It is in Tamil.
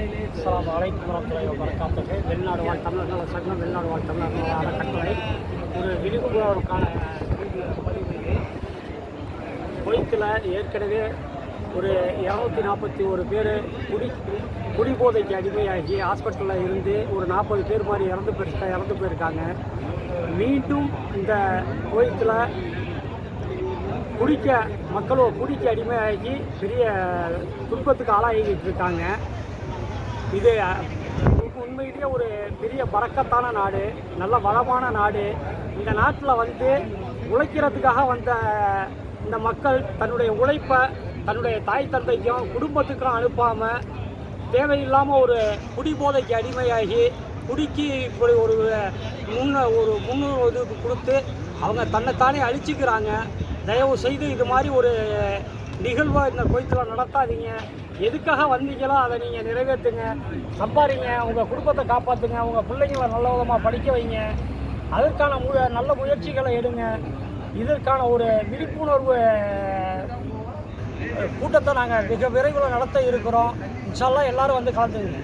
அஸ்லாம் அலைக்கும் வரத்துறை வரக்காத்துக்கு வெளிநாடு வாழ் தமிழர் நல சங்கம் வெளிநாடு வாழ் தமிழர் நல அறக்கட்டளை ஒரு விழிப்புணர்வுக்கான வீடியோ குவைத்தில் ஏற்கனவே ஒரு இரநூத்தி நாற்பத்தி ஒரு பேர் குடி குடிபோதைக்கு அடிமையாகி ஹாஸ்பிட்டலில் இருந்து ஒரு நாற்பது பேர் மாதிரி இறந்து போயிருக்கா இறந்து போயிருக்காங்க. மீண்டும் இந்த குவைத்தில் குடிக்க மக்களோ குடிக்க அடிமையாகி பெரிய துன்பத்துக்கு ஆளாகிட்டு இருக்காங்க. இது உண்மையிலேயே ஒரு பெரிய பறக்கத்தான நாடு நல்ல வளமான நாடு. இந்த நாட்டில் வந்து உழைக்கிறதுக்காக வந்த இந்த மக்கள் தன்னுடைய உழைப்பை தன்னுடைய தாய் தந்தைக்கும் குடும்பத்துக்கும் அனுப்பாமல் தேவையில்லாமல் ஒரு குடிபோதைக்கு அடிமையாகி குடிக்கு இப்படி ஒரு முன்ன ஒரு முன்னூறு இது கொடுத்து அவங்க தன்னைத்தானே அழிச்சிக்கிறாங்க. தயவு செய்து இது மாதிரி ஒரு நிகழ்வாக இந்த கோயத்தில் நடத்தாதீங்க. எதுக்காக வந்தீங்களோ அதை நீங்கள் நிறைவேற்றுங்க. சம்பாதிங்க உங்கள் குடும்பத்தை காப்பாற்றுங்க உங்கள் பிள்ளைங்களை நல்ல விதமாக படிக்க வைங்க. அதற்கான மு நல்ல முயற்சிகளை எடுங்க. இதற்கான ஒரு விழிப்புணர்வு கூட்டத்தை நாங்கள் மிக விரைவில் நடத்த இருக்கிறோம். இன்ஷால்லாம் எல்லோரும் வந்து கலந்துங்க